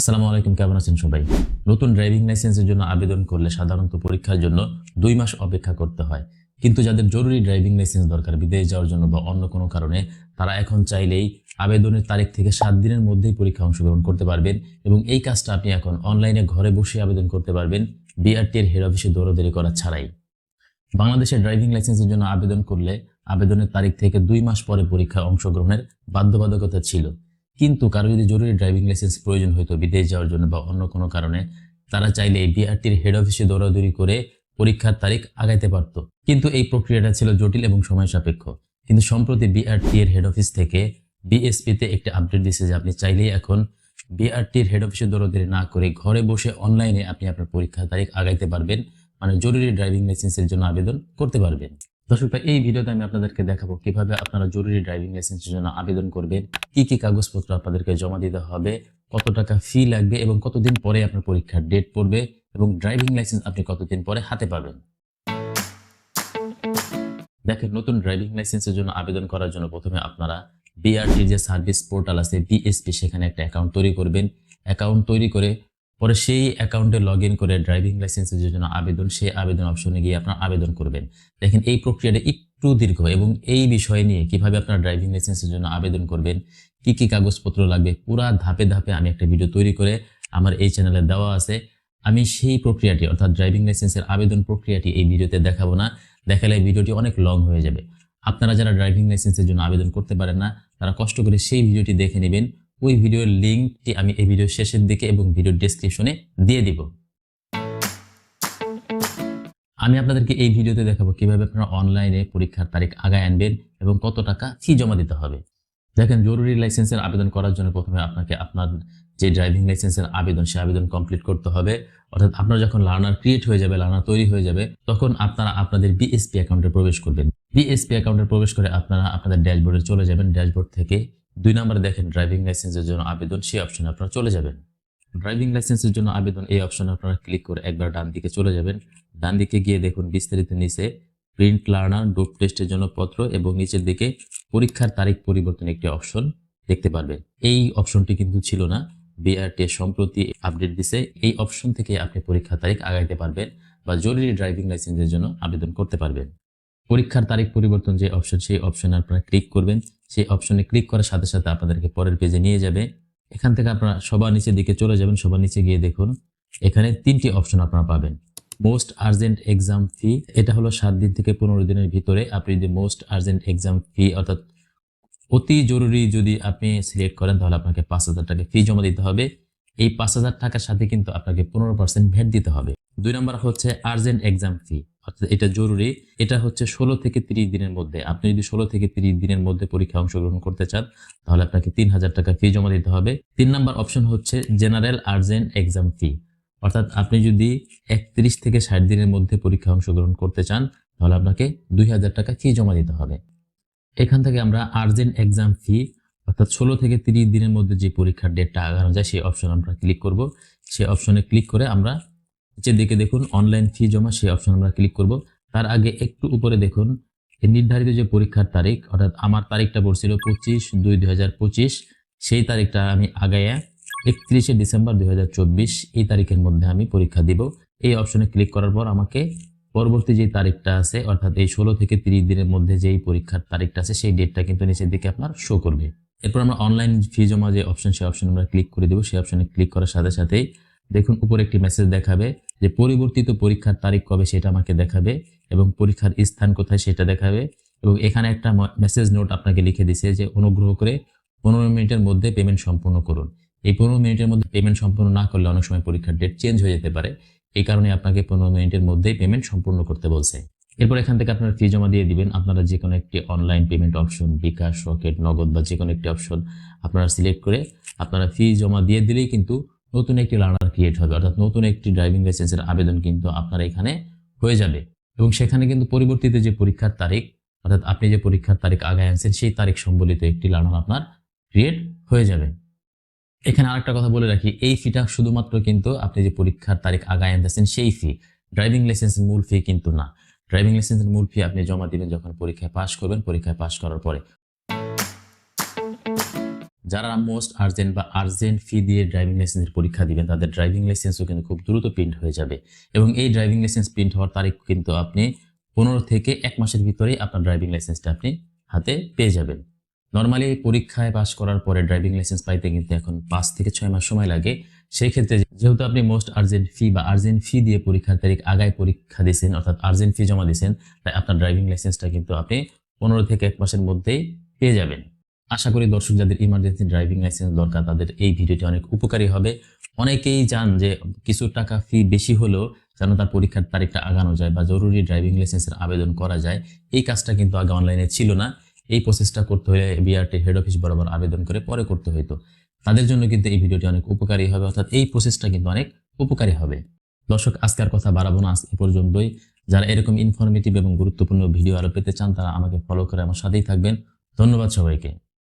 আসসালামু আলাইকুম, কেমন আছেন সবাই? নতুন ড্রাইভিং লাইসেন্সের জন্য আবেদন করলে সাধারণত পরীক্ষার জন্য দুই মাস অপেক্ষা করতে হয়। কিন্তু যাদের জরুরি ড্রাইভিং লাইসেন্স দরকার, বিদেশ যাওয়ার জন্য বা অন্য কোনো কারণে, তারা এখন চাইলেই আবেদনের তারিখ থেকে সাত দিনের মধ্যেই পরীক্ষা অংশগ্রহণ করতে পারবেন এবং এই কাজটা আপনি এখন অনলাইনে ঘরে বসে আবেদন করতে পারবেন বিআরটি এর হেড অফিসে দৌড়াদৌড়ি করা ছাড়াই। বাংলাদেশে ড্রাইভিং লাইসেন্সের জন্য আবেদন করলে আবেদনের তারিখ থেকে দুই মাস পরে পরীক্ষা অংশগ্রহণের বাধ্যবাধকতা ছিল। কিন্তু কারও যদি জরুরি ড্রাইভিং লাইসেন্স প্রয়োজন হতো বিদেশ যাওয়ার জন্য বা অন্য কোনো কারণে, তারা চাইলে এই বিআরটির হেড অফিসে দৌড়াদৌড়ি করে পরীক্ষার তারিখ আগাইতে পারত। কিন্তু এই প্রক্রিয়াটা ছিল জটিল এবং সময় সাপেক্ষ। কিন্তু সম্প্রতি বিআরটি এর হেড অফিস থেকে বিএসপিতে একটি আপডেট দিয়েছে যে আপনি চাইলেই এখন বিআরটির হেড অফিসে দৌড়াদৌড়ি না করে ঘরে বসে অনলাইনে আপনি আপনার পরীক্ষার তারিখ আগাইতে পারবেন। মানে জরুরি ড্রাইভিং লাইসেন্সের জন্য আবেদন করতে পারবেন। দর্শক এই ভিডিওতে আমি আপনাদেরকে দেখাবো কীভাবে আপনারা জরুরি ড্রাইভিং লাইসেন্সের জন্য আবেদন করবেন, কি কি কাগজপত্র আপনাদেরকে জমা দিতে হবে, কত টাকা ফি লাগবে এবং কতদিন পরে আপনার পরীক্ষার ডেট পড়বে এবং ড্রাইভিং লাইসেন্স আপনি কতদিন পরে হাতে পাবেন। দেখেন, নতুন ড্রাইভিং লাইসেন্সের জন্য আবেদন করার জন্য প্রথমে আপনারা বিআরটির যে সার্ভিস পোর্টাল আছে বিএসপি সেখানে একটা অ্যাকাউন্ট তৈরি করবেন। অ্যাকাউন্ট তৈরি করে পরে সেই অ্যাকাউন্টে লগ ইন করে ড্রাইভিং লাইসেন্সের জন্য আবেদন, সেই আবেদন অপশনে গিয়ে আপনার আবেদন করবেন। দেখেন এই প্রক্রিয়াটা একটু দীর্ঘ এবং এই বিষয় নিয়ে কীভাবে আপনার ড্রাইভিং লাইসেন্সের জন্য আবেদন করবেন, কি কি কাগজপত্র লাগবে, পুরা ধাপে ধাপে আমি একটা ভিডিও তৈরি করে আমার এই চ্যানেলে দেওয়া আছে। আমি সেই প্রক্রিয়াটি অর্থাৎ ড্রাইভিং লাইসেন্সের আবেদন প্রক্রিয়াটি এই ভিডিওতে দেখাবো না, দেখালে ভিডিওটি অনেক লং হয়ে যাবে। আপনারা যারা ড্রাইভিং লাইসেন্সের জন্য আবেদন করতে পারেন না, তারা কষ্ট করে সেই ভিডিওটি দেখে নেবেন। ওই ভিডিওর লিঙ্কটি আমি এই ভিডিওর শেষের দিকে এবং ভিডিওর ডেসক্রিপশনে দিয়ে দিব। আমি আপনাদেরকে এই ভিডিওতে দেখাবো কীভাবে আপনারা অনলাইনে পরীক্ষার তারিখ আগায় আনবেন এবং কত টাকা ফি জমা দিতে হবে। দেখেন, জরুরি লাইসেন্সের আবেদন করার জন্য প্রথমে আপনাকে আপনার যে ড্রাইভিং লাইসেন্সের আবেদন, সে আবেদন কমপ্লিট করতে হবে। অর্থাৎ আপনার যখন লার্নার ক্রিয়েট হয়ে যাবে লার্নার তৈরি হয়ে যাবে, তখন আপনারা আপনাদের বিএসপি অ্যাকাউন্টে প্রবেশ করবেন। বিএসপি অ্যাকাউন্টে প্রবেশ করে আপনারা আপনাদের ড্যাশবোর্ডে চলে যাবেন। ড্যাশবোর্ড থেকে দুই নম্বরে দেখেন ড্রাইভিং লাইসেন্সের জন্য আবেদন, সেই অপশনে আপনারা চলে যাবেন। ড্রাইভিং লাইসেন্সের জন্য আবেদন, এই অপশনে আপনারা ক্লিক করে একবার ডান দিকে চলে যাবেন। ডান দিকে গিয়ে দেখুন, বিস্তারিত নিচে প্রিন্ট লার্নার ডোপ টেস্টের জন্য পত্র এবং নিচের দিকে পরীক্ষার তারিখ পরিবর্তন একটি অপশন দেখতে পারবেন। এই অপশনটি কিন্তু ছিল না। বিআরটি সম্প্রতি আপডেট দিছে। এই অপশন থেকে আপনি পরীক্ষার তারিখ আগাইতে পারবেন বা জরুরি ড্রাইভিং লাইসেন্সের জন্য আবেদন করতে পারবেন। পরীক্ষার তারিখ পরিবর্তন যে অপশন সেই অপশনে আপনারা ক্লিক করবেন। সেই অপশনে ক্লিক করার সাথে সাথে আপনাদেরকে পরের পেজে নিয়ে যাবে। এখান থেকে আপনারা সবার নিচের দিকে চলে যাবেন, সবার নিচে গিয়ে দেখুন। এখানে তিনটি অপশন আপনারা পাবেন। মোস্ট আর্জেন্ট এক্সাম ফি এটা হলো সাত দিন থেকে পনেরো দিনের ভিতরে আপনি যদি মোস্ট আর্জেন্ট এক্সাম ফি অর্থাৎ অতি জরুরি যদি আপনি সিলেক্ট করেন, তাহলে আপনাকে পাঁচ হাজার টাকা ফি জমা দিতে হবে। এই পাঁচ হাজার টাকার সাথে কিন্তু আপনাকে পনেরো পার্সেন্ট ভ্যাট দিতে হবে। দুই নম্বর হচ্ছে আর্জেন্ট এক্সাম ফি অর্থাৎ এটা জরুরি। এটা হচ্ছে ষোলো থেকে তিরিশ দিনের মধ্যে। আপনি যদি ষোলো থেকে তিরিশ দিনের মধ্যে পরীক্ষা অংশগ্রহণ করতে চান, তাহলে আপনাকে তিন হাজার টাকা ফি জমা দিতে হবে। তিন নম্বর অপশন হচ্ছে জেনারেল আর্জেন্ট এক্সাম ফি অর্থাৎ আপনি যদি একত্রিশ থেকে ষাট দিনের মধ্যে পরীক্ষা অংশগ্রহণ করতে চান, তাহলে আপনাকে দুই হাজার টাকা ফি জমা দিতে হবে। এখান থেকে আমরা আর্জেন্ট এক্সাম ফি অর্থাৎ ষোলো থেকে তিরিশ দিনের মধ্যে যে পরীক্ষার ডেটটা আগানো যায়, সেই অপশন আমরা ক্লিক করব। সেই অপশনে ক্লিক করে আমরা নিচের দিকে দেখুন অনলাইন ফি জমা, সেই অপশন আমরা ক্লিক করব। তার আগে একটু উপরে দেখুন নির্ধারিত যে পরীক্ষার তারিখ, অর্থাৎ আমার তারিখটা পড়ছিল পঁচিশ দুই দুই সেই তারিখটা আমি আগাইয়া একত্রিশে ডিসেম্বর দুই হাজার চব্বিশ, এই তারিখের মধ্যে আমি পরীক্ষা দিব। এই অপশনে ক্লিক করার পর আমাকে পরবর্তী যে তারিখটা আছে, অর্থাৎ এই ষোলো থেকে তিরিশ দিনের মধ্যে যেই পরীক্ষার তারিখটা আছে, সেই ডেটটা কিন্তু নিচের দিকে আপনার শো করবে। এরপর আমরা অনলাইন ফি জমা যে অপশন সেই অপশন আমরা ক্লিক করে দেবো। সেই অপশনে ক্লিক করার সাথে সাথেই দেখুন, উপরে একটি মেসেজ দেখাবে যে পরিবর্তিত পরীক্ষার তারিখ কবে সেটা আমাকে দেখাবে এবং পরীক্ষার স্থান কোথায় সেটা দেখাবে এবং এখানে একটা মেসেজ নোট আপনাকে লিখে দিছে যে অনুগ্রহ করে পনেরো মিনিটের মধ্যে পেমেন্ট সম্পূর্ণ করুন। এই পনেরো মিনিটের মধ্যে পেমেন্ট সম্পূর্ণ না করলে অনেক সময় পরীক্ষার ডেট চেঞ্জ হয়ে যেতে পারে। এই কারণে আপনাকে পনেরো মিনিটের মধ্যেই পেমেন্ট সম্পূর্ণ করতে বলছে। এরপর এখান থেকে আপনারা ফি জমা দিয়ে দিবেন। আপনারা যে কোনো একটি online payment option Bkash, Rocket, Nagad বা যে কোনো একটি অপশন আপনারা সিলেক্ট করে আপনারা ফি জমা দিয়ে দিলেই কিন্তু নতুন একটি লার্নার ক্রিয়েট হবে, অর্থাৎ নতুন একটি ড্রাইভিং লাইসেন্সের আবেদন কিন্তু আপনার এখানে হয়ে যাবে। এবং সেখানে কিন্তু পরিবর্তিত যে পরীক্ষার তারিখ, অর্থাৎ আপনি যে পরীক্ষার তারিখ আগায় আনছেন, সেই তারিখ সম্বলিত একটি লার্নার আপনার ক্রিয়েট হয়ে যাবে। এখানে আরেকটা কথা বলে রাখি, এই ফিটা শুধুমাত্র কিন্তু আপনি যে পরীক্ষার তারিখ আগায় আনতেছেন, সেই ফি ড্রাইভিং লাইসেন্সের মূল ফি কিন্তু না। ড্রাইভিং লাইসেন্সের মূল ফি আপনি জমা দিবেন যখন পরীক্ষায় পাশ করবেন, পরীক্ষায় পাশ করার পরে। যারা মোস্ট আর্জেন্ট বা আর্জেন্ট ফি দিয়ে ড্রাইভিং লাইসেন্সের পরীক্ষা দিবেন, তাদের ড্রাইভিং লাইসেন্সও কিন্তু খুব দ্রুত প্রিন্ট হয়ে যাবে। এবং এই ড্রাইভিং লাইসেন্স প্রিন্ট হওয়ার তারিখ কিন্তু আপনি পনেরো থেকে এক মাসের ভিতরেই আপনার ড্রাইভিং লাইসেন্সটা আপনি হাতে পেয়ে যাবেন। নর্মালি পরীক্ষায় পাশ করার পরে ড্রাইভিং লাইসেন্স পাইতে কিন্তু এখন পাঁচ থেকে ছয় মাস সময় লাগে। সেই ক্ষেত্রে যেহেতু আপনি মোস্ট আর্জেন্ট ফি বা আর্জেন্ট ফি দিয়ে পরীক্ষার তারিখ আগায় পরীক্ষা দিয়েছেন, অর্থাৎ আর্জেন্ট ফি জমা দিয়েছেন, তাই আপনার ড্রাইভিং লাইসেন্সটা কিন্তু আপনি পনেরো থেকে এক মাসের মধ্যেই পেয়ে যাবেন। আশা করি দর্শক যাদের ইমার্জেন্সি ড্রাইভিং লাইসেন্স দরকার, তাদের এই ভিডিওটি অনেক উপকারী হবে। অনেকেই চান যে কিছু টাকা ফি বেশি হলেও যেন তার পরীক্ষার তারিখটা আগানো যায় বা জরুরি ড্রাইভিং লাইসেন্সের আবেদন করা যায়। এই কাজটা কিন্তু আগে অনলাইনে ছিল না। এই প্রসেসটা করতে হলে বিআরটি হেড অফিস বরাবর আবেদন করে পরে করতে হইতো। তাদের জন্য কিন্তু এই ভিডিওটি অনেক উপকারী হবে, অর্থাৎ এই প্রসেসটা কিন্তু অনেক উপকারী হবে। দর্শক আজকের কথা বাড়াবো না, আজ এ পর্যন্তই। যারা এরকম ইনফরমেটিভ এবং গুরুত্বপূর্ণ ভিডিও আরও পেতে চান, তারা আমাকে ফলো করে আমার সাথেই থাকবেন। ধন্যবাদ সবাইকে।